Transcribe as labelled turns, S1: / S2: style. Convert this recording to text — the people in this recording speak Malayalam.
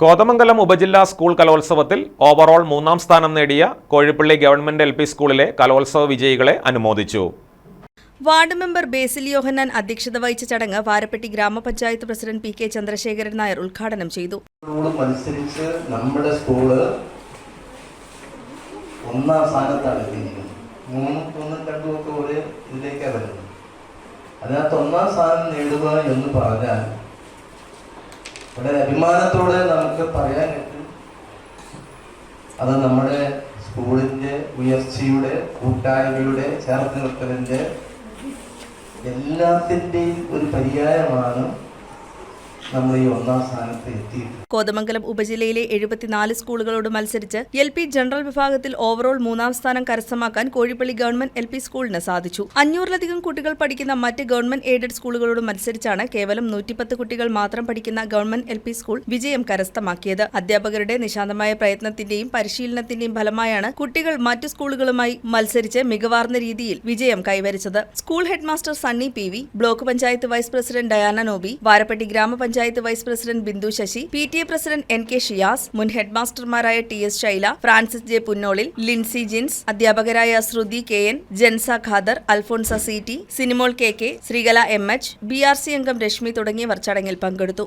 S1: കോതമംഗലം ഉപജില്ലാ സ്കൂൾ കലോത്സവത്തിൽ ഓവറോൾ മൂന്നാം സ്ഥാനം നേടിയ കോഴിപ്പള്ളി ഗവൺമെന്റ് എൽ സ്കൂളിലെ കലോത്സവ വിജയികളെ അനുമോദിച്ചു.
S2: വാർഡ് മെമ്പർ ബേസിൽ യോഹന്നാൻ അധ്യക്ഷത വഹിച്ച ചടങ്ങ് വാരപ്പെട്ടി ഗ്രാമപഞ്ചായത്ത് president P K Chandrasekharan Nair ഉദ്ഘാടനം ചെയ്തു.
S3: മത്സരിച്ച് നമ്മുടെ സ്കൂൾ ഒന്നാം സ്ഥാനത്താണ് എത്തിയിരിക്കുന്നത്. മൂന്നും ഒന്നും രണ്ടും ഒക്കെ ഒരേ ഇതിലേക്കാണ് വരുന്നത്. അതിനകത്ത് ഒന്നാം സ്ഥാനം നേടുക എന്ന് പറഞ്ഞാൽ വളരെ അഭിമാനത്തോടെ നമുക്ക് പറയാൻ പറ്റും. അത് നമ്മുടെ സ്കൂളിന്റെ ഉയർച്ചയുടെ കൂട്ടായ്മയുടെ ചേർത്ത് നിർത്തലിന്റെ എല്ലാത്തിന്റെയും ഒരു പര്യായമാണ്. ഒന്നാം
S2: കോതമംഗലം ഉപജില്ലയിലെ എഴുപത്തിനാല് സ്കൂളുകളോട് മത്സരിച്ച് എൽ പി ജനറൽ വിഭാഗത്തിൽ ഓവറോൾ മൂന്നാം സ്ഥാനം കരസ്ഥമാക്കാൻ കോഴിപ്പള്ളി ഗവൺമെന്റ് എൽ പി സ്കൂളിന് സാധിച്ചു. അഞ്ഞൂറിലധികം കുട്ടികൾ പഠിക്കുന്ന മറ്റ് ഗവൺമെന്റ് എയ്ഡഡ് സ്കൂളുകളോട് മത്സരിച്ചാണ് കേവലം നൂറ്റിപ്പത്ത് കുട്ടികൾ മാത്രം പഠിക്കുന്ന ഗവൺമെന്റ് എൽ പി സ്കൂൾ വിജയം കരസ്ഥമാക്കിയത്. അധ്യാപകരുടെ നിശാന്തമായ പ്രയത്നത്തിന്റെയും പരിശീലനത്തിന്റെയും ഫലമായാണ് കുട്ടികൾ മറ്റു സ്കൂളുകളുമായി മത്സരിച്ച് മികവാർന്ന രീതിയിൽ വിജയം കൈവരിച്ചത്. School headmaster Sunny P block panchayat vice president Diana Noby Varappetty ഗ്രാമപഞ്ചായത്ത് vice president Bindu Sasi P T A president N K Shiyas മുൻ ഹെഡ്മാസ്റ്റർമാരായ T S Shaila Francis J Punnolil Lincy Jins അധ്യാപകരായ Shruthi K N Jensa Khader Alphonsa C T Sinimol K K Sreekala M H B R C അംഗം രശ്മി തുടങ്ങിയവർ ചടങ്ങിൽ പങ്കെടുത്തു.